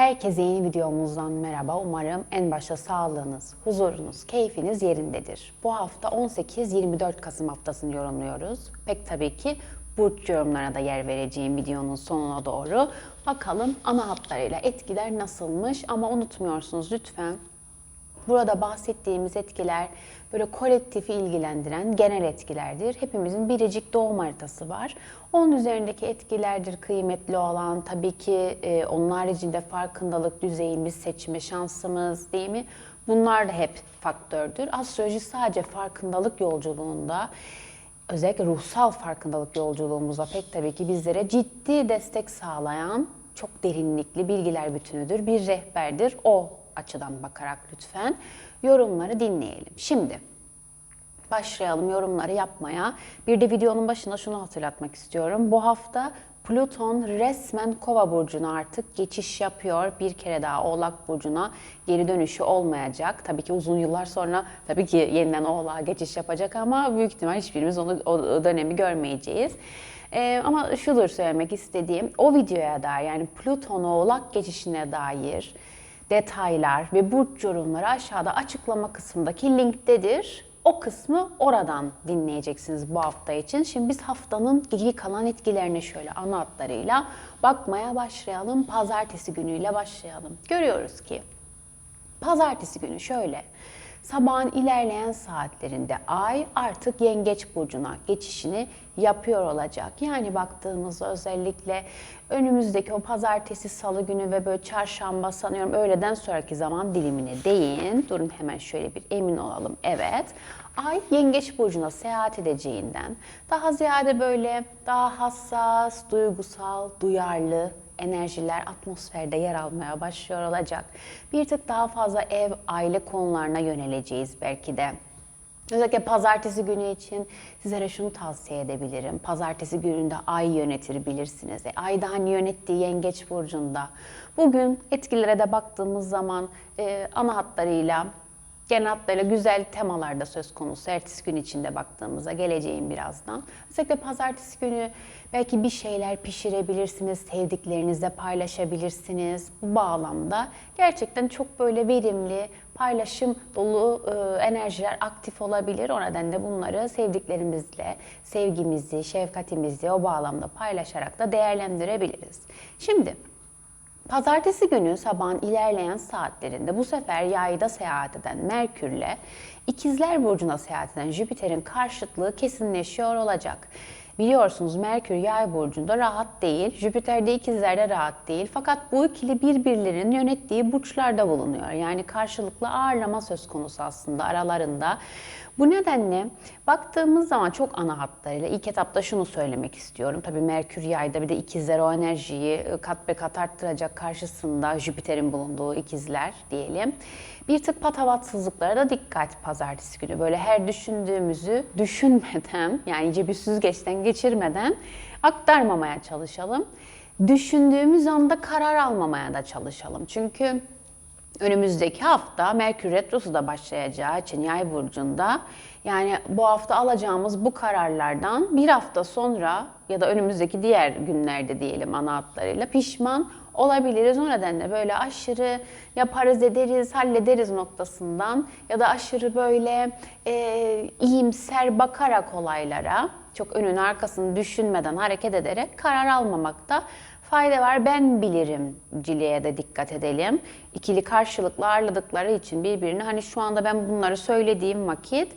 Herkese yeni videomuzdan merhaba. Umarım en başta sağlığınız, huzurunuz, keyfiniz yerindedir. Bu hafta 18-24 Kasım haftasını yorumluyoruz. Pek tabii ki burç yorumlarına da yer vereceğim videonun sonuna doğru. Bakalım ana hatlarıyla etkiler nasılmış ama unutmuyorsunuz lütfen Burada bahsettiğimiz etkiler böyle kolektifi ilgilendiren genel etkilerdir. Hepimizin biricik doğum haritası var. Onun üzerindeki etkilerdir kıymetli olan. Tabii ki e, onun haricinde farkındalık düzeyimiz, seçme şansımız değil mi? Bunlar da hep faktördür. Astroloji sadece farkındalık yolculuğunda özellikle ruhsal farkındalık yolculuğumuzda pek tabii ki bizlere ciddi destek sağlayan çok derinlikli bilgiler bütünüdür. Bir rehberdir. O açıdan bakarak lütfen yorumları dinleyelim. Şimdi başlayalım yorumları yapmaya. Bir de videonun başında şunu hatırlatmak istiyorum. Bu hafta Plüton resmen Kova burcuna artık geçiş yapıyor. Bir kere daha Oğlak burcuna geri dönüşü olmayacak. Tabii ki uzun yıllar sonra tabii ki yeniden Oğlak'a geçiş yapacak ama büyük ihtimal hiçbirimiz onu o dönemi görmeyeceğiz. Ee, ama şudur söylemek istediğim o videoya dair yani Plüton Oğlak geçişine dair detaylar ve burç yorumları aşağıda açıklama kısmındaki linktedir. O kısmı oradan dinleyeceksiniz bu hafta için. Şimdi biz haftanın geri kalan etkilerine şöyle ana hatlarıyla bakmaya başlayalım. Pazartesi günüyle başlayalım. Görüyoruz ki pazartesi günü şöyle sabahın ilerleyen saatlerinde ay artık yengeç burcuna geçişini yapıyor olacak. Yani baktığımızda özellikle önümüzdeki o pazartesi, salı günü ve böyle çarşamba sanıyorum öğleden sonraki zaman dilimine değin. Durun hemen şöyle bir emin olalım. Evet. Ay yengeç burcuna seyahat edeceğinden daha ziyade böyle daha hassas, duygusal, duyarlı, enerjiler atmosferde yer almaya başlıyor olacak. Bir tık daha fazla ev, aile konularına yöneleceğiz belki de. Özellikle pazartesi günü için sizlere şunu tavsiye edebilirim. Pazartesi gününde ay yönetir bilirsiniz. E, ay da hani yönettiği yengeç burcunda. Bugün etkilere de baktığımız zaman e, ana hatlarıyla genel hatlarıyla güzel temalarda söz konusu. Ertesi gün içinde baktığımızda geleceğim birazdan. Özellikle pazartesi günü belki bir şeyler pişirebilirsiniz, sevdiklerinizle paylaşabilirsiniz. Bu bağlamda gerçekten çok böyle verimli, paylaşım dolu e, enerjiler aktif olabilir. O nedenle bunları sevdiklerimizle, sevgimizi, şefkatimizi o bağlamda paylaşarak da değerlendirebiliriz. Şimdi Pazartesi günü sabahın ilerleyen saatlerinde bu sefer yayda seyahat eden Merkür'le İkizler Burcu'na seyahat eden Jüpiter'in karşıtlığı kesinleşiyor olacak. Biliyorsunuz Merkür yay burcunda rahat değil, Jüpiter de ikizlerde rahat değil. Fakat bu ikili birbirlerinin yönettiği burçlarda bulunuyor. Yani karşılıklı ağırlama söz konusu aslında aralarında. Bu nedenle baktığımız zaman çok ana hatlarıyla ilk etapta şunu söylemek istiyorum. Tabii Merkür yayda bir de ikizler o enerjiyi kat be kat arttıracak karşısında Jüpiter'in bulunduğu ikizler diyelim. Bir tık patavatsızlıklara da dikkat pazartesi günü. Böyle her düşündüğümüzü düşünmeden yani iyice bir süzgeçten geçirmeden aktarmamaya çalışalım. Düşündüğümüz anda karar almamaya da çalışalım. Çünkü önümüzdeki hafta Merkür Retrosu da başlayacağı için Yay burcunda yani bu hafta alacağımız bu kararlardan bir hafta sonra ya da önümüzdeki diğer günlerde diyelim ana hatlarıyla pişman olabiliriz. O nedenle böyle aşırı yaparız ederiz, hallederiz noktasından ya da aşırı böyle e, iyimser bakarak olaylara çok önün arkasını düşünmeden hareket ederek karar almamakta fayda var. Ben bilirim ciliye de dikkat edelim. İkili karşılıklı ağırladıkları için birbirini hani şu anda ben bunları söylediğim vakit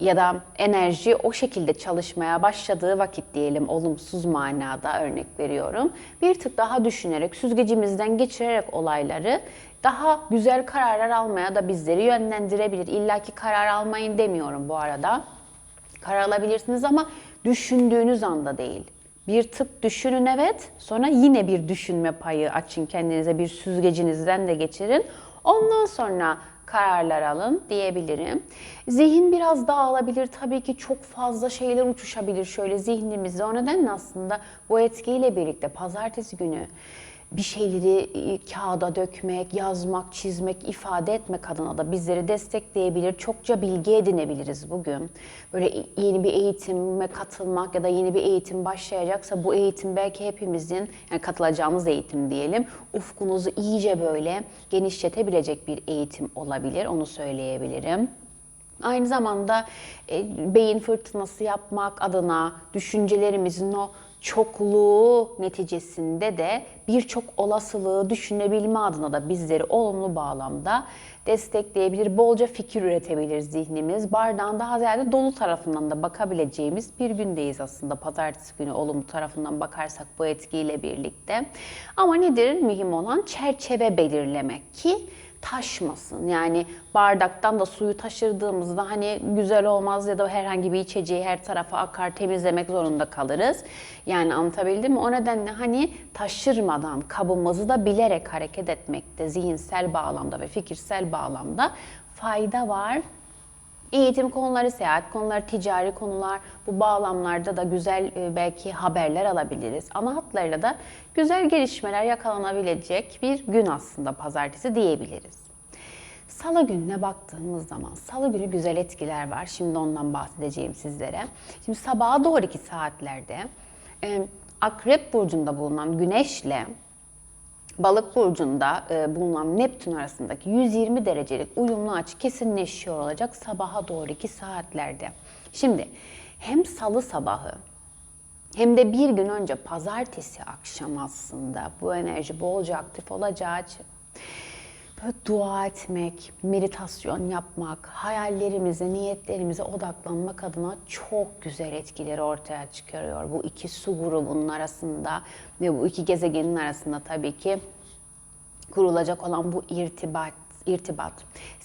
ya da enerji o şekilde çalışmaya başladığı vakit diyelim olumsuz manada örnek veriyorum. Bir tık daha düşünerek süzgecimizden geçirerek olayları daha güzel kararlar almaya da bizleri yönlendirebilir. İlla ki karar almayın demiyorum bu arada. Karar alabilirsiniz ama düşündüğünüz anda değil. Bir tık düşünün evet, sonra yine bir düşünme payı açın kendinize, bir süzgecinizden de geçirin. Ondan sonra kararlar alın diyebilirim. Zihin biraz dağılabilir. Tabii ki çok fazla şeyler uçuşabilir şöyle zihnimizde. O nedenle aslında bu etkiyle birlikte pazartesi günü bir şeyleri e, kağıda dökmek, yazmak, çizmek, ifade etmek adına da bizleri destekleyebilir. Çokça bilgi edinebiliriz bugün. Böyle yeni bir eğitime katılmak ya da yeni bir eğitim başlayacaksa bu eğitim belki hepimizin, yani katılacağımız eğitim diyelim, ufkunuzu iyice böyle genişletebilecek bir eğitim olabilir. Onu söyleyebilirim. Aynı zamanda e, beyin fırtınası yapmak adına düşüncelerimizin o çokluğu neticesinde de birçok olasılığı düşünebilme adına da bizleri olumlu bağlamda destekleyebilir. Bolca fikir üretebilir zihnimiz. Bardağın daha ziyade dolu tarafından da bakabileceğimiz bir gündeyiz aslında. Pazartesi günü olumlu tarafından bakarsak bu etkiyle birlikte. Ama nedir mühim olan? Çerçeve belirlemek ki taşmasın. Yani bardaktan da suyu taşırdığımızda hani güzel olmaz ya da herhangi bir içeceği her tarafa akar temizlemek zorunda kalırız. Yani anlatabildim mi? O nedenle hani taşırmadan kabımızı da bilerek hareket etmekte zihinsel bağlamda ve fikirsel bağlamda fayda var. Eğitim konuları, seyahat konuları, ticari konular bu bağlamlarda da güzel e, belki haberler alabiliriz. Ana hatlarıyla da güzel gelişmeler yakalanabilecek bir gün aslında pazartesi diyebiliriz. Salı gününe baktığımız zaman salı günü güzel etkiler var. Şimdi ondan bahsedeceğim sizlere. Şimdi sabaha doğruki saatlerde e, Akrep burcunda bulunan Güneşle Balık burcunda e, bulunan Neptün arasındaki 120 derecelik uyumlu açı kesinleşiyor olacak sabaha doğruki saatlerde. Şimdi hem salı sabahı hem de bir gün önce pazartesi akşam aslında bu enerji bolca aktif olacağı için böyle dua etmek, meditasyon yapmak, hayallerimize, niyetlerimize odaklanmak adına çok güzel etkileri ortaya çıkarıyor. Bu iki su grubunun arasında ve bu iki gezegenin arasında tabii ki kurulacak olan bu irtibat irtibat.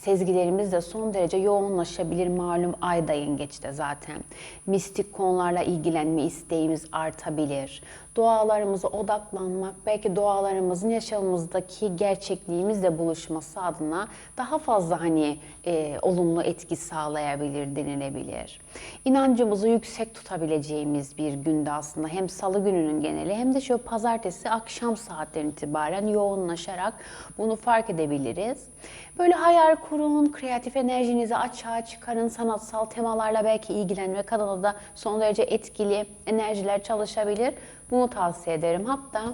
Sezgilerimiz de son derece yoğunlaşabilir malum ayda yengeçte zaten. Mistik konularla ilgilenme isteğimiz artabilir. Dualarımıza odaklanmak, belki dualarımızın yaşamımızdaki gerçekliğimizle buluşması adına daha fazla hani e, olumlu etki sağlayabilir denilebilir. İnancımızı yüksek tutabileceğimiz bir günde aslında hem salı gününün geneli hem de şu pazartesi akşam saatlerine itibaren yoğunlaşarak bunu fark edebiliriz. Böyle hayal kurun, kreatif enerjinizi açığa çıkarın, sanatsal temalarla belki ilgilenmek adına da son derece etkili enerjiler çalışabilir. Bunu tavsiye ederim. Hatta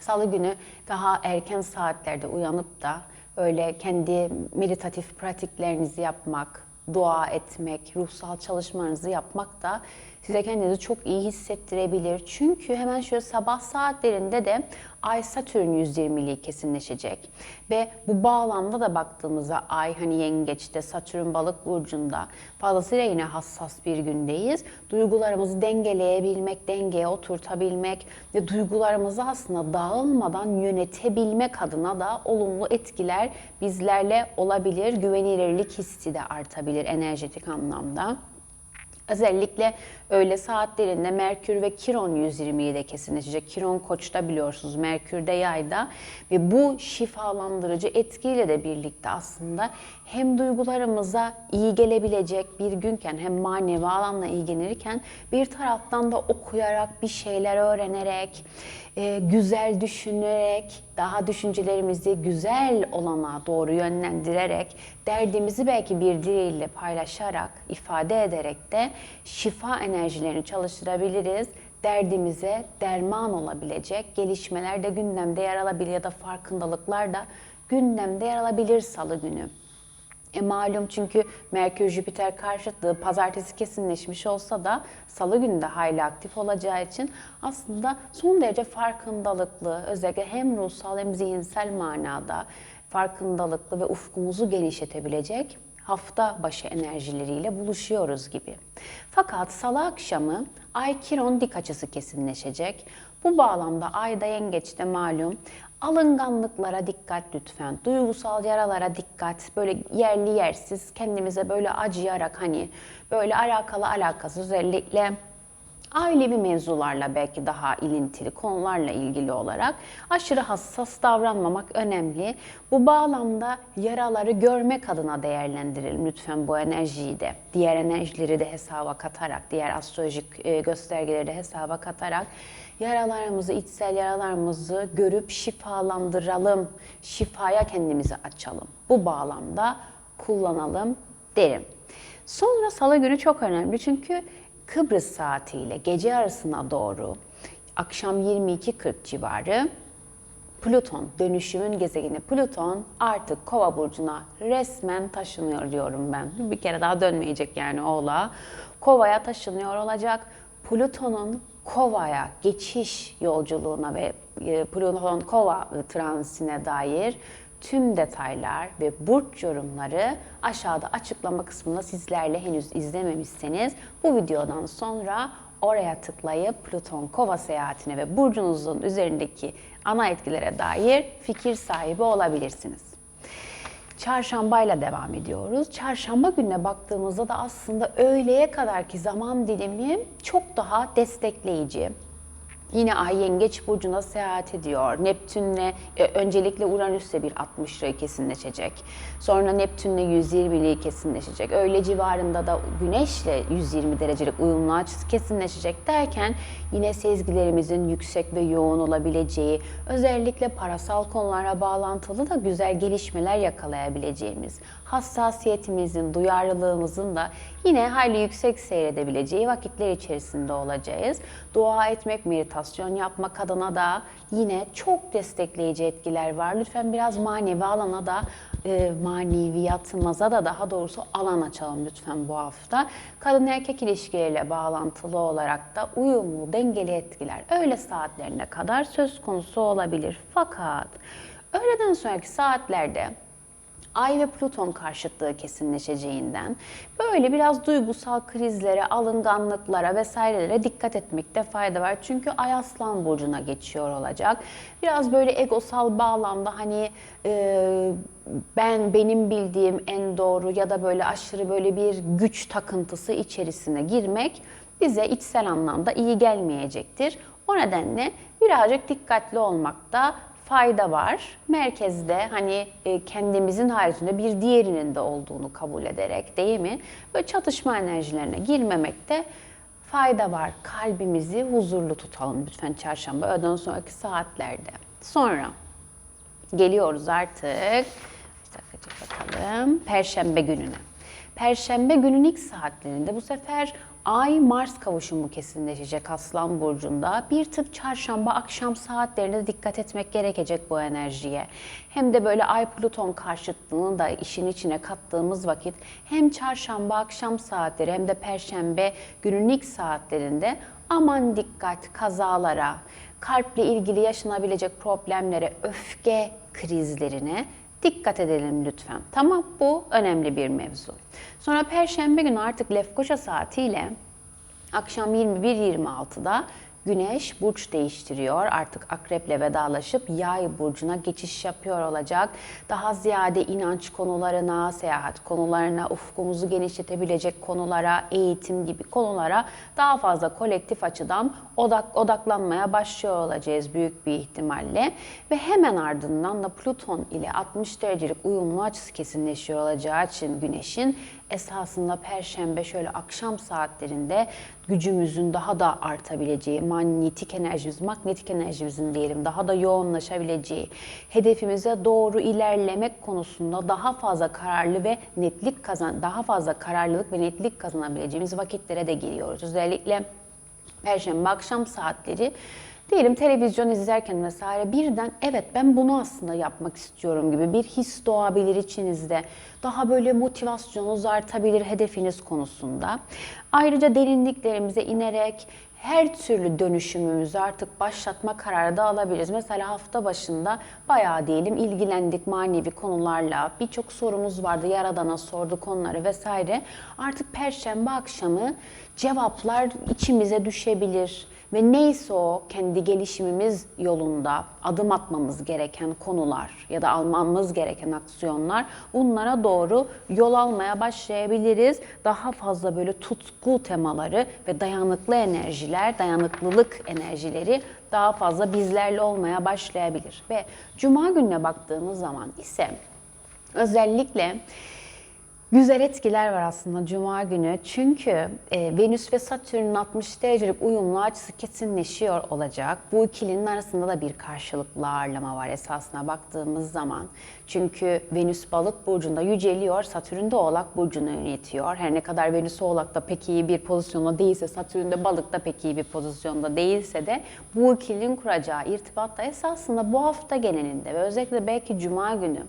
salı günü daha erken saatlerde uyanıp da öyle kendi meditatif pratiklerinizi yapmak, dua etmek, ruhsal çalışmalarınızı yapmak da size kendinizi çok iyi hissettirebilir. Çünkü hemen şöyle sabah saatlerinde de Ay Satürn 120'liği kesinleşecek. Ve bu bağlamda da baktığımızda Ay hani yengeçte, Satürn balık burcunda fazlasıyla yine hassas bir gündeyiz. Duygularımızı dengeleyebilmek, dengeye oturtabilmek ve duygularımızı aslında dağılmadan yönetebilmek adına da olumlu etkiler bizlerle olabilir. Güvenilirlik hissi de artabilir enerjetik anlamda. Özellikle öğle saatlerinde Merkür ve Kiron 127'de kesinleşecek. Kiron Koç'ta biliyorsunuz, Merkür de Yay'da ve bu şifalandırıcı etkiyle de birlikte aslında hem duygularımıza iyi gelebilecek bir günken hem manevi alanla ilgilenirken bir taraftan da okuyarak bir şeyler öğrenerek e, güzel düşünerek, daha düşüncelerimizi güzel olana doğru yönlendirerek, derdimizi belki bir diliyle paylaşarak, ifade ederek de şifa enerjilerini çalıştırabiliriz. Derdimize derman olabilecek gelişmeler de gündemde yer alabilir ya da farkındalıklar da gündemde yer alabilir salı günü. E malum çünkü Merkür Jüpiter karşıtlığı pazartesi kesinleşmiş olsa da salı günü de hayli aktif olacağı için aslında son derece farkındalıklı özellikle hem ruhsal hem zihinsel manada farkındalıklı ve ufkumuzu genişletebilecek hafta başı enerjileriyle buluşuyoruz gibi. Fakat salı akşamı Ay Kiron dik açısı kesinleşecek. Bu bağlamda Ayda Yengeç'te malum Alınganlıklara dikkat lütfen. Duygusal yaralara dikkat. Böyle yerli yersiz kendimize böyle acıyarak hani böyle alakalı alakasız özellikle ailevi mevzularla belki daha ilintili konularla ilgili olarak aşırı hassas davranmamak önemli. Bu bağlamda yaraları görmek adına değerlendirelim lütfen bu enerjiyi de. Diğer enerjileri de hesaba katarak, diğer astrolojik e, göstergeleri de hesaba katarak yaralarımızı, içsel yaralarımızı görüp şifalandıralım. Şifaya kendimizi açalım. Bu bağlamda kullanalım derim. Sonra salı günü çok önemli çünkü Kıbrıs saatiyle gece arasına doğru akşam 22.40 civarı Plüton, dönüşümün gezegeni Plüton artık Kova burcuna resmen taşınıyor diyorum ben. Bir kere daha dönmeyecek yani Oğlak'a. Kova'ya taşınıyor olacak. Plüton'un Kova'ya geçiş yolculuğuna ve e, Plüton Kova transine dair tüm detaylar ve burç yorumları aşağıda açıklama kısmında sizlerle henüz izlememişseniz bu videodan sonra oraya tıklayıp Plüton Kova seyahatine ve burcunuzun üzerindeki ana etkilere dair fikir sahibi olabilirsiniz. Çarşambayla devam ediyoruz. Çarşamba gününe baktığımızda da aslında öğleye kadarki zaman dilimi çok daha destekleyici. Yine Ay Yengeç Burcu'na seyahat ediyor. Neptün'le e, öncelikle Uranüs'le bir 60 lirayı kesinleşecek. Sonra Neptün'le 120'liği kesinleşecek. Öğle civarında da Güneş'le 120 derecelik uyumlu kesinleşecek derken yine sezgilerimizin yüksek ve yoğun olabileceği, özellikle parasal konulara bağlantılı da güzel gelişmeler yakalayabileceğimiz, hassasiyetimizin, duyarlılığımızın da yine hayli yüksek seyredebileceği vakitler içerisinde olacağız. Dua etmek, meditasyon yapmak adına da yine çok destekleyici etkiler var. Lütfen biraz manevi alana da e, maneviyatımıza da daha doğrusu alan açalım lütfen bu hafta. Kadın erkek ilişkileriyle bağlantılı olarak da uyumlu, dengeli etkiler öğle saatlerine kadar söz konusu olabilir. Fakat öğleden sonraki saatlerde Ay ve Plüton karşıtlığı kesinleşeceğinden böyle biraz duygusal krizlere, alınganlıklara vesairelere dikkat etmekte fayda var. Çünkü Ay Aslan burcuna geçiyor olacak. Biraz böyle egosal bağlamda hani e, ben benim bildiğim en doğru ya da böyle aşırı böyle bir güç takıntısı içerisine girmek bize içsel anlamda iyi gelmeyecektir. O nedenle birazcık dikkatli olmakta fayda var. Merkezde hani e, kendimizin haricinde bir diğerinin de olduğunu kabul ederek değil mi? Böyle çatışma enerjilerine girmemekte fayda var. Kalbimizi huzurlu tutalım lütfen çarşamba öğleden sonraki saatlerde. Sonra geliyoruz artık. Bir bakalım. Perşembe gününe. Perşembe günün ilk saatlerinde bu sefer Ay Mars kavuşumu kesinleşecek Aslan burcunda. Bir tık çarşamba akşam saatlerinde dikkat etmek gerekecek bu enerjiye. Hem de böyle Ay Plüton karşıtlığını da işin içine kattığımız vakit hem çarşamba akşam saatleri hem de perşembe günün ilk saatlerinde aman dikkat kazalara, kalple ilgili yaşanabilecek problemlere, öfke krizlerine Dikkat edelim lütfen. Tamam bu önemli bir mevzu. Sonra Perşembe günü artık Lefkoşa saatiyle akşam 21.26'da Güneş burç değiştiriyor. Artık akreple vedalaşıp yay burcuna geçiş yapıyor olacak. Daha ziyade inanç konularına, seyahat konularına, ufkumuzu genişletebilecek konulara, eğitim gibi konulara daha fazla kolektif açıdan odak, odaklanmaya başlıyor olacağız büyük bir ihtimalle. Ve hemen ardından da Plüton ile 60 derecelik uyumlu açısı kesinleşiyor olacağı için Güneş'in esasında perşembe şöyle akşam saatlerinde gücümüzün daha da artabileceği, manyetik enerjimiz, magnetik enerjimizin diyelim daha da yoğunlaşabileceği, hedefimize doğru ilerlemek konusunda daha fazla kararlı ve netlik kazan, daha fazla kararlılık ve netlik kazanabileceğimiz vakitlere de giriyoruz. Özellikle Perşembe akşam saatleri diyelim televizyon izlerken vesaire birden evet ben bunu aslında yapmak istiyorum gibi bir his doğabilir içinizde. Daha böyle motivasyonunuz artabilir hedefiniz konusunda. Ayrıca derinliklerimize inerek her türlü dönüşümümüzü artık başlatma kararı da alabiliriz. Mesela hafta başında bayağı diyelim ilgilendik manevi konularla. Birçok sorumuz vardı. Yaradana sordu konuları vesaire. Artık perşembe akşamı cevaplar içimize düşebilir Ve neyse o kendi gelişimimiz yolunda adım atmamız gereken konular ya da almamız gereken aksiyonlar bunlara doğru yol almaya başlayabiliriz. Daha fazla böyle tutku temaları ve dayanıklı enerjiler, dayanıklılık enerjileri daha fazla bizlerle olmaya başlayabilir. Ve cuma gününe baktığımız zaman ise özellikle Güzel etkiler var aslında Cuma günü. Çünkü e, Venüs ve Satürn'ün 60 derecelik uyumlu açısı kesinleşiyor olacak. Bu ikilinin arasında da bir karşılıklı ağırlama var esasına baktığımız zaman. Çünkü Venüs balık burcunda yüceliyor, Satürn de oğlak burcunu yönetiyor. Her ne kadar Venüs oğlakta pek iyi bir pozisyonda değilse, Satürn de balıkta pek iyi bir pozisyonda değilse de bu ikilinin kuracağı irtibat da esasında bu hafta genelinde ve özellikle belki Cuma günü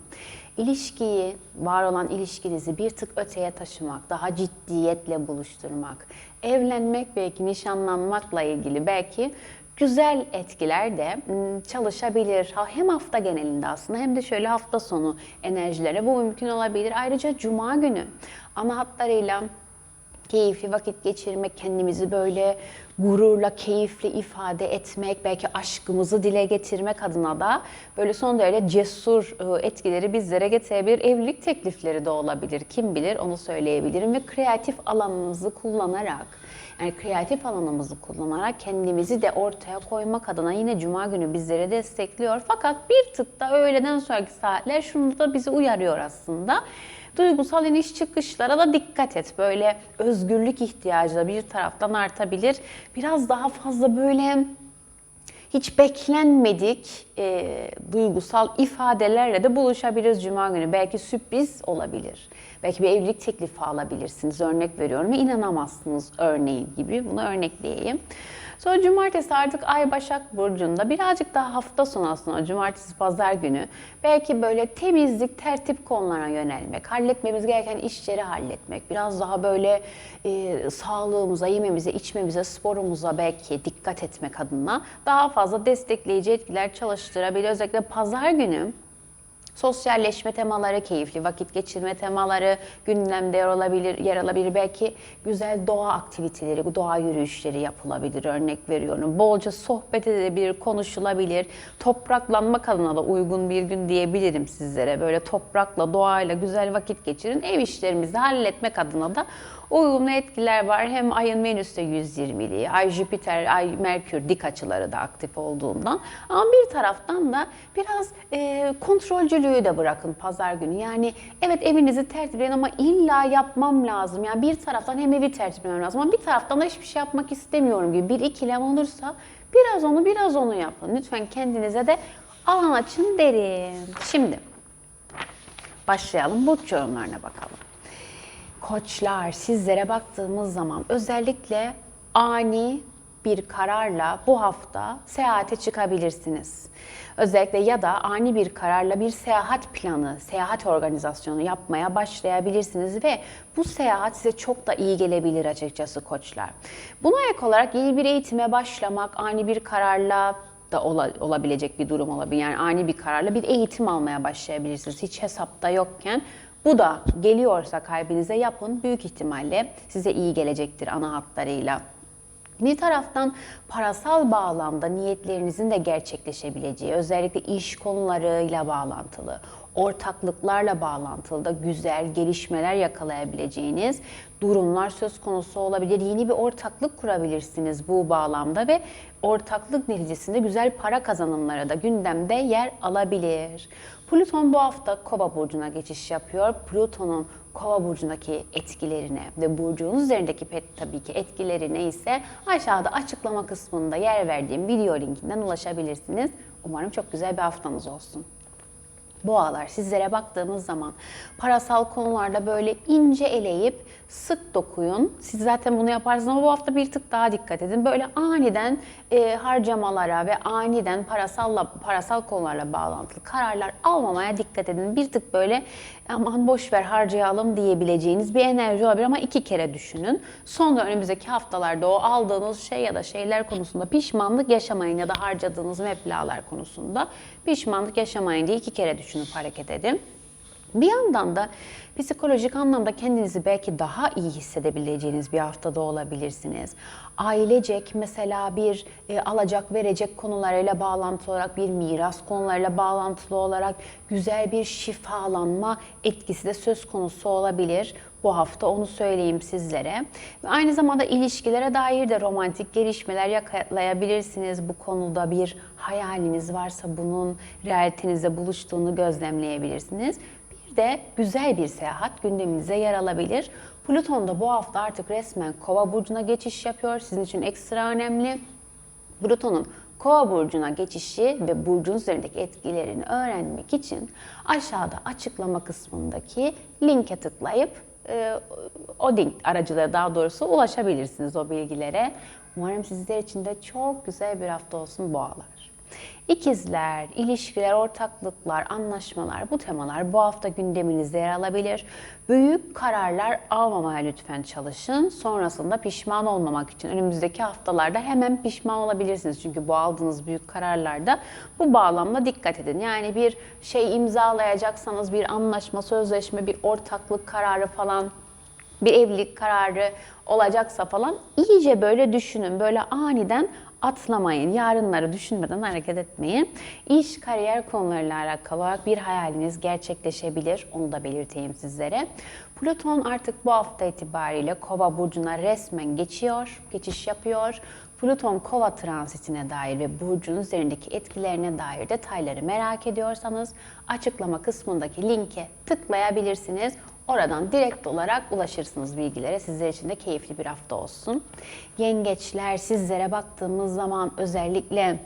İlişkiyi, var olan ilişkinizi bir tık öteye taşımak, daha ciddiyetle buluşturmak, evlenmek belki nişanlanmakla ilgili belki güzel etkiler de çalışabilir. Hem hafta genelinde aslında hem de şöyle hafta sonu enerjilere bu mümkün olabilir. Ayrıca cuma günü ana hatlarıyla keyifli vakit geçirmek, kendimizi böyle gururla, keyifle ifade etmek, belki aşkımızı dile getirmek adına da böyle son derece cesur e, etkileri bizlere getirebilir. Evlilik teklifleri de olabilir. Kim bilir onu söyleyebilirim ve kreatif alanımızı kullanarak yani kreatif alanımızı kullanarak kendimizi de ortaya koymak adına yine cuma günü bizleri destekliyor. Fakat bir tık da öğleden sonraki saatler şunu da bizi uyarıyor aslında. Duygusal iniş çıkışlara da dikkat et. Böyle özgürlük ihtiyacı da bir taraftan artabilir. Biraz daha fazla böyle hiç beklenmedik e, duygusal ifadelerle de buluşabiliriz Cuma günü. Belki sürpriz olabilir. Belki bir evlilik teklifi alabilirsiniz. Örnek veriyorum ve inanamazsınız örneği gibi. Bunu örnekleyeyim. Sonra cumartesi artık Ay Başak Burcu'nda. Birazcık daha hafta sonu aslında cumartesi pazar günü. Belki böyle temizlik, tertip konularına yönelmek, halletmemiz gereken işleri halletmek, biraz daha böyle e, sağlığımıza, yememize, içmemize, sporumuza belki dikkat etmek adına daha fazla destekleyici etkiler çalıştırabilir. Özellikle pazar günü Sosyalleşme temaları, keyifli vakit geçirme temaları gündemde yer alabilir, yer alabilir. Belki güzel doğa aktiviteleri, doğa yürüyüşleri yapılabilir. Örnek veriyorum. Bolca sohbet edilebilir, konuşulabilir. Topraklanmak adına da uygun bir gün diyebilirim sizlere. Böyle toprakla, doğayla güzel vakit geçirin. Ev işlerimizi halletmek adına da uyumlu etkiler var. Hem ayın Venüs'te 120'liği, ay Jüpiter, ay Merkür dik açıları da aktif olduğundan. Ama bir taraftan da biraz e, kontrolcülüğü de bırakın pazar günü. Yani evet evinizi tertipleyin ama illa yapmam lazım. Yani bir taraftan hem evi tertiplemem lazım ama bir taraftan da hiçbir şey yapmak istemiyorum gibi bir ikilem olursa biraz onu biraz onu yapın. Lütfen kendinize de alan açın derim. Şimdi başlayalım burç yorumlarına bakalım. Koçlar sizlere baktığımız zaman özellikle ani bir kararla bu hafta seyahate çıkabilirsiniz. Özellikle ya da ani bir kararla bir seyahat planı, seyahat organizasyonu yapmaya başlayabilirsiniz ve bu seyahat size çok da iyi gelebilir açıkçası koçlar. Buna ek olarak yeni bir eğitime başlamak, ani bir kararla da ola- olabilecek bir durum olabilir. Yani ani bir kararla bir eğitim almaya başlayabilirsiniz. Hiç hesapta yokken bu da geliyorsa kalbinize yapın. Büyük ihtimalle size iyi gelecektir ana hatlarıyla. Bir taraftan parasal bağlamda niyetlerinizin de gerçekleşebileceği, özellikle iş konularıyla bağlantılı, ortaklıklarla bağlantılı da güzel gelişmeler yakalayabileceğiniz durumlar söz konusu olabilir. Yeni bir ortaklık kurabilirsiniz bu bağlamda ve ortaklık neticesinde güzel para kazanımları da gündemde yer alabilir. Plüton bu hafta Kova burcuna geçiş yapıyor. Plüton'un Kova burcundaki etkilerine ve burcunuz üzerindeki pet tabii ki etkileri neyse aşağıda açıklama kısmında yer verdiğim video linkinden ulaşabilirsiniz. Umarım çok güzel bir haftanız olsun. Boğalar. Sizlere baktığımız zaman parasal konularda böyle ince eleyip sık dokuyun. Siz zaten bunu yaparsınız ama bu hafta bir tık daha dikkat edin. Böyle aniden e, harcamalara ve aniden parasalla parasal konularla bağlantılı kararlar almamaya dikkat edin. Bir tık böyle aman boş ver harcayalım diyebileceğiniz bir enerji olabilir ama iki kere düşünün. Sonra önümüzdeki haftalarda o aldığınız şey ya da şeyler konusunda pişmanlık yaşamayın ya da harcadığınız meblağlar konusunda pişmanlık yaşamayın diye iki kere düşünüp hareket edin. Bir yandan da psikolojik anlamda kendinizi belki daha iyi hissedebileceğiniz bir haftada olabilirsiniz. Ailecek mesela bir e, alacak verecek konularıyla bağlantılı olarak bir miras konularıyla bağlantılı olarak güzel bir şifalanma etkisi de söz konusu olabilir. Bu hafta onu söyleyeyim sizlere. Aynı zamanda ilişkilere dair de romantik gelişmeler yakalayabilirsiniz. Bu konuda bir hayaliniz varsa bunun realitenizde buluştuğunu gözlemleyebilirsiniz. De güzel bir seyahat gündeminize yer alabilir. Plüton da bu hafta artık resmen Kova burcuna geçiş yapıyor. Sizin için ekstra önemli. Plüton'un Kova burcuna geçişi ve burcun üzerindeki etkilerini öğrenmek için aşağıda açıklama kısmındaki linke tıklayıp e, o link aracılığıyla daha doğrusu ulaşabilirsiniz o bilgilere. Umarım sizler için de çok güzel bir hafta olsun boğalar. İkizler, ilişkiler, ortaklıklar, anlaşmalar bu temalar bu hafta gündeminizde yer alabilir. Büyük kararlar almamaya lütfen çalışın. Sonrasında pişman olmamak için önümüzdeki haftalarda hemen pişman olabilirsiniz. Çünkü bu aldığınız büyük kararlarda bu bağlamda dikkat edin. Yani bir şey imzalayacaksanız bir anlaşma, sözleşme, bir ortaklık kararı falan bir evlilik kararı olacaksa falan iyice böyle düşünün. Böyle aniden atlamayın. Yarınları düşünmeden hareket etmeyin. İş, kariyer konularıyla alakalı olarak bir hayaliniz gerçekleşebilir. Onu da belirteyim sizlere. Plüton artık bu hafta itibariyle Kova burcuna resmen geçiyor, geçiş yapıyor. Plüton Kova transitine dair ve burcun üzerindeki etkilerine dair detayları merak ediyorsanız açıklama kısmındaki linke tıklayabilirsiniz. Oradan direkt olarak ulaşırsınız bilgilere. Sizler için de keyifli bir hafta olsun. Yengeçler sizlere baktığımız zaman özellikle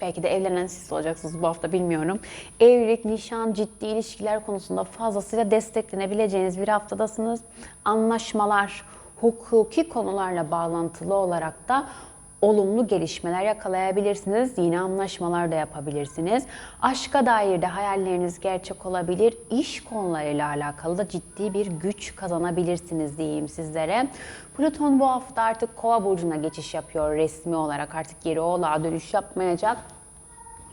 belki de evlenen siz olacaksınız bu hafta bilmiyorum. Evlilik, nişan, ciddi ilişkiler konusunda fazlasıyla desteklenebileceğiniz bir haftadasınız. Anlaşmalar, hukuki konularla bağlantılı olarak da olumlu gelişmeler yakalayabilirsiniz. Yine anlaşmalar da yapabilirsiniz. Aşka dair de hayalleriniz gerçek olabilir. İş konularıyla alakalı da ciddi bir güç kazanabilirsiniz diyeyim sizlere. Plüton bu hafta artık Kova burcuna geçiş yapıyor resmi olarak. Artık geri oğlağa dönüş yapmayacak.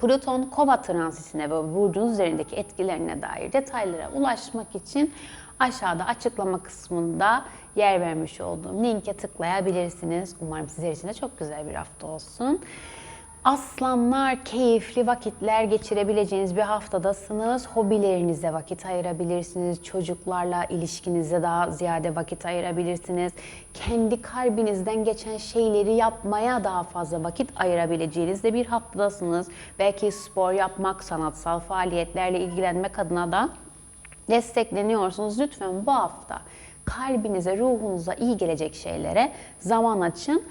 Plüton Kova transitine ve burcun üzerindeki etkilerine dair detaylara ulaşmak için aşağıda açıklama kısmında yer vermiş olduğum linke tıklayabilirsiniz. Umarım sizler için de çok güzel bir hafta olsun. Aslanlar keyifli vakitler geçirebileceğiniz bir haftadasınız. Hobilerinize vakit ayırabilirsiniz. Çocuklarla ilişkinize daha ziyade vakit ayırabilirsiniz. Kendi kalbinizden geçen şeyleri yapmaya daha fazla vakit ayırabileceğiniz de bir haftadasınız. Belki spor yapmak, sanatsal faaliyetlerle ilgilenmek adına da destekleniyorsunuz. Lütfen bu hafta kalbinize, ruhunuza iyi gelecek şeylere zaman açın.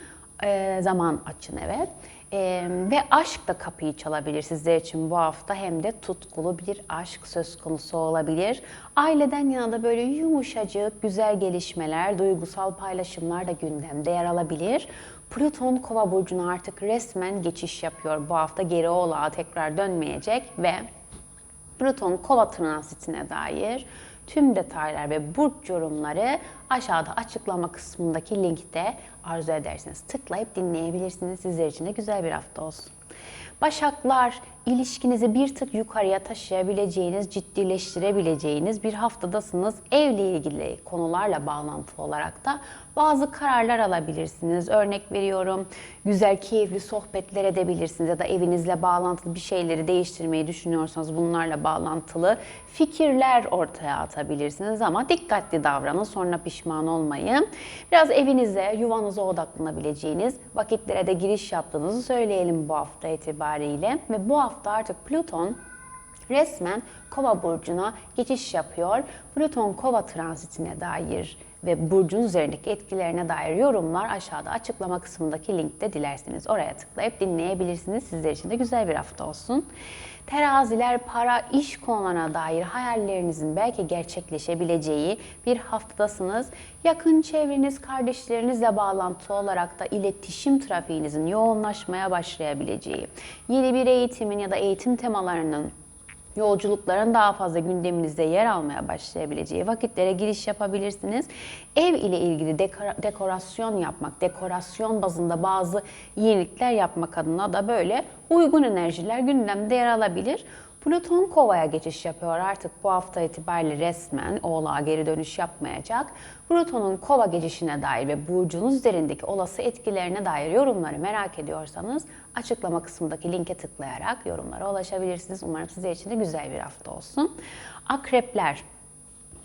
Ee, zaman açın evet. Ee, ve aşk da kapıyı çalabilir sizler için bu hafta hem de tutkulu bir aşk söz konusu olabilir. Aileden yana da böyle yumuşacık, güzel gelişmeler, duygusal paylaşımlar da gündemde yer alabilir. Plüton Kova burcuna artık resmen geçiş yapıyor. Bu hafta geri oğlağa tekrar dönmeyecek ve Plüton Kova transitine dair tüm detaylar ve burç yorumları aşağıda açıklama kısmındaki linkte arzu ederseniz tıklayıp dinleyebilirsiniz. Sizler için de güzel bir hafta olsun. Başaklar, ilişkinizi bir tık yukarıya taşıyabileceğiniz, ciddileştirebileceğiniz bir haftadasınız. Evle ilgili konularla bağlantılı olarak da bazı kararlar alabilirsiniz. Örnek veriyorum, güzel, keyifli sohbetler edebilirsiniz ya da evinizle bağlantılı bir şeyleri değiştirmeyi düşünüyorsanız bunlarla bağlantılı fikirler ortaya atabilirsiniz ama dikkatli davranın, sonra pişman olmayın. Biraz evinize, yuvanıza odaklanabileceğiniz vakitlere de giriş yaptığınızı söyleyelim bu hafta itibariyle ve bu hafta artık Plüton resmen Kova burcuna geçiş yapıyor. Plüton Kova transitine dair ve burcun üzerindeki etkilerine dair yorumlar aşağıda açıklama kısmındaki linkte dilerseniz oraya tıklayıp dinleyebilirsiniz. Sizler için de güzel bir hafta olsun. Teraziler para, iş konularına dair hayallerinizin belki gerçekleşebileceği bir haftadasınız. Yakın çevreniz, kardeşlerinizle bağlantılı olarak da iletişim trafiğinizin yoğunlaşmaya başlayabileceği, yeni bir eğitimin ya da eğitim temalarının yolculukların daha fazla gündeminizde yer almaya başlayabileceği vakitlere giriş yapabilirsiniz. Ev ile ilgili dekora, dekorasyon yapmak, dekorasyon bazında bazı yenilikler yapmak adına da böyle uygun enerjiler gündemde yer alabilir. Plüton Kova'ya geçiş yapıyor. Artık bu hafta itibariyle resmen Oğlak'a geri dönüş yapmayacak. Plüton'un Kova geçişine dair ve burcunuz üzerindeki olası etkilerine dair yorumları merak ediyorsanız açıklama kısmındaki linke tıklayarak yorumlara ulaşabilirsiniz. Umarım sizler için de güzel bir hafta olsun. Akrepler,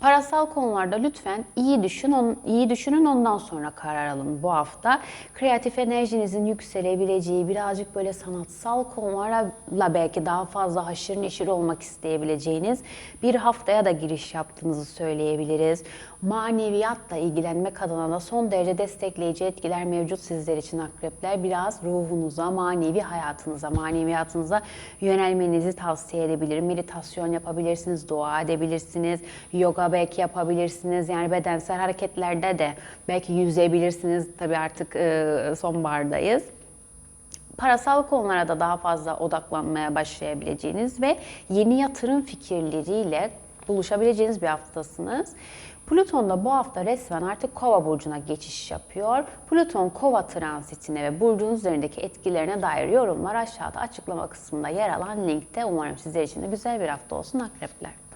Parasal konularda lütfen iyi düşün, on, iyi düşünün ondan sonra karar alın bu hafta. Kreatif enerjinizin yükselebileceği, birazcık böyle sanatsal konularla belki daha fazla haşır neşir olmak isteyebileceğiniz bir haftaya da giriş yaptığınızı söyleyebiliriz. Maneviyatla ilgilenmek adına da son derece destekleyici etkiler mevcut sizler için akrepler. Biraz ruhunuza, manevi hayatınıza, maneviyatınıza yönelmenizi tavsiye edebilirim. Meditasyon yapabilirsiniz, dua edebilirsiniz, yoga belki yapabilirsiniz. Yani bedensel hareketlerde de belki yüzebilirsiniz. Tabii artık e, sonbahardayız parasal konulara da daha fazla odaklanmaya başlayabileceğiniz ve yeni yatırım fikirleriyle buluşabileceğiniz bir haftasınız. Plüton da bu hafta resmen artık Kova burcuna geçiş yapıyor. Plüton Kova transitine ve burcun üzerindeki etkilerine dair yorumlar aşağıda açıklama kısmında yer alan linkte. Umarım sizler için de güzel bir hafta olsun akrepler.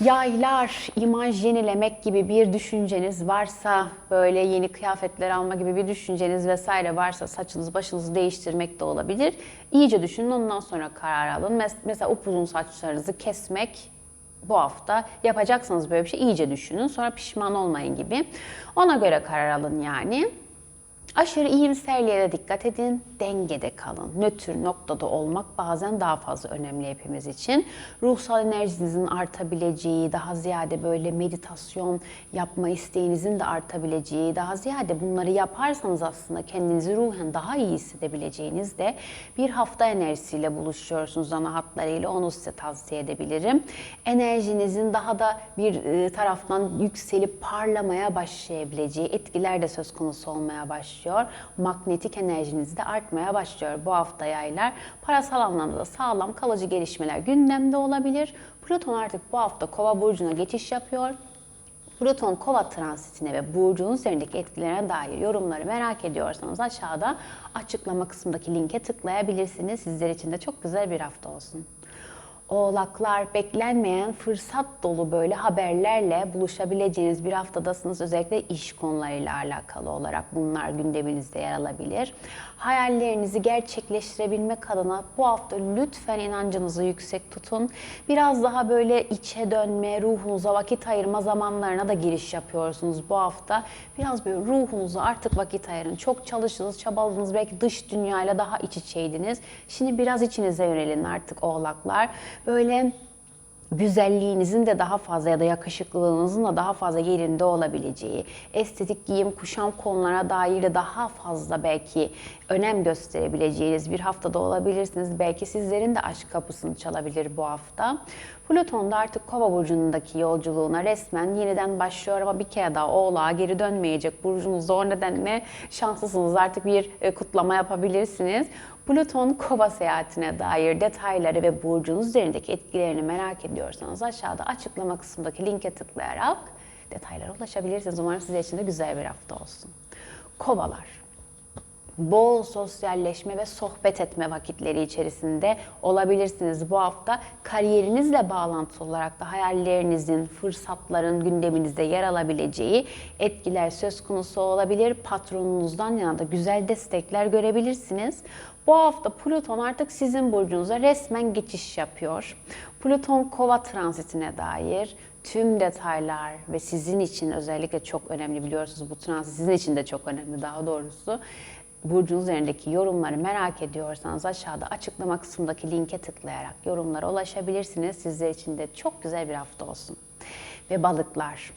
Yaylar, imaj yenilemek gibi bir düşünceniz varsa, böyle yeni kıyafetler alma gibi bir düşünceniz vesaire varsa saçınızı başınızı değiştirmek de olabilir. İyice düşünün ondan sonra karar alın. Mes- Mesela upuzun saçlarınızı kesmek bu hafta yapacaksanız böyle bir şey iyice düşünün. Sonra pişman olmayın gibi. Ona göre karar alın yani. Aşırı iyimserliğe de dikkat edin, dengede kalın. Nötr noktada olmak bazen daha fazla önemli hepimiz için. Ruhsal enerjinizin artabileceği, daha ziyade böyle meditasyon yapma isteğinizin de artabileceği, daha ziyade bunları yaparsanız aslında kendinizi ruhen daha iyi hissedebileceğiniz de bir hafta enerjisiyle buluşuyorsunuz ana hatlarıyla onu size tavsiye edebilirim. Enerjinizin daha da bir e, taraftan yükselip parlamaya başlayabileceği etkiler de söz konusu olmaya başlıyor. Magnetik enerjiniz de artmaya başlıyor bu hafta yaylar. Parasal anlamda da sağlam kalıcı gelişmeler gündemde olabilir. Plüton artık bu hafta Kova burcuna geçiş yapıyor. Plüton Kova transitine ve burcunun üzerindeki etkilerine dair yorumları merak ediyorsanız aşağıda açıklama kısmındaki linke tıklayabilirsiniz. Sizler için de çok güzel bir hafta olsun. Oğlaklar beklenmeyen fırsat dolu böyle haberlerle buluşabileceğiniz bir haftadasınız. Özellikle iş konularıyla alakalı olarak bunlar gündeminizde yer alabilir. Hayallerinizi gerçekleştirebilmek adına bu hafta lütfen inancınızı yüksek tutun. Biraz daha böyle içe dönme, ruhunuza vakit ayırma zamanlarına da giriş yapıyorsunuz bu hafta. Biraz böyle ruhunuza artık vakit ayırın. Çok çalıştınız, çabaladınız, belki dış dünyayla daha iç içeydiniz. Şimdi biraz içinize yönelin artık oğlaklar. Böyle güzelliğinizin de daha fazla ya da yakışıklılığınızın da daha fazla yerinde olabileceği, estetik giyim, kuşam konulara dair de daha fazla belki önem gösterebileceğiniz bir haftada olabilirsiniz. Belki sizlerin de aşk kapısını çalabilir bu hafta. Plüton da artık Kova burcundaki yolculuğuna resmen yeniden başlıyor ama bir kere daha Oğlak'a geri dönmeyecek. Burcunuzda o nedenle şanslısınız. Artık bir e, kutlama yapabilirsiniz. Plüton Kova seyahatine dair detayları ve burcunuz üzerindeki etkilerini merak ediyorsanız aşağıda açıklama kısmındaki linke tıklayarak detaylara ulaşabilirsiniz. Umarım sizler için de güzel bir hafta olsun. Kovalar bol sosyalleşme ve sohbet etme vakitleri içerisinde olabilirsiniz bu hafta. Kariyerinizle bağlantılı olarak da hayallerinizin, fırsatların gündeminizde yer alabileceği etkiler söz konusu olabilir. Patronunuzdan yana da güzel destekler görebilirsiniz. Bu hafta Plüton artık sizin burcunuza resmen geçiş yapıyor. Plüton Kova transitine dair tüm detaylar ve sizin için özellikle çok önemli biliyorsunuz bu transit sizin için de çok önemli daha doğrusu burcunuz üzerindeki yorumları merak ediyorsanız aşağıda açıklama kısmındaki linke tıklayarak yorumlara ulaşabilirsiniz. Sizler için de çok güzel bir hafta olsun. Ve balıklar.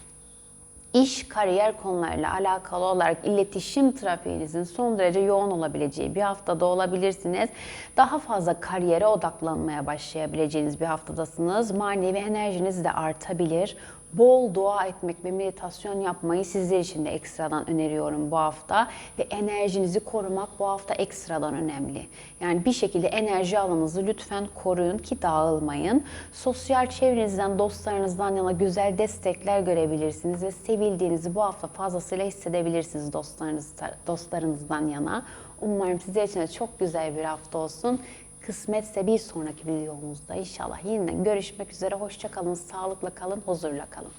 İş, kariyer konularıyla alakalı olarak iletişim trafiğinizin son derece yoğun olabileceği bir haftada olabilirsiniz. Daha fazla kariyere odaklanmaya başlayabileceğiniz bir haftadasınız. Manevi enerjiniz de artabilir bol dua etmek ve meditasyon yapmayı sizler için de ekstradan öneriyorum bu hafta. Ve enerjinizi korumak bu hafta ekstradan önemli. Yani bir şekilde enerji alanınızı lütfen koruyun ki dağılmayın. Sosyal çevrenizden, dostlarınızdan yana güzel destekler görebilirsiniz ve sevildiğinizi bu hafta fazlasıyla hissedebilirsiniz dostlarınız, dostlarınızdan yana. Umarım sizler için de çok güzel bir hafta olsun. Kısmetse bir sonraki videomuzda inşallah yeniden görüşmek üzere. Hoşça kalın, sağlıkla kalın, huzurla kalın.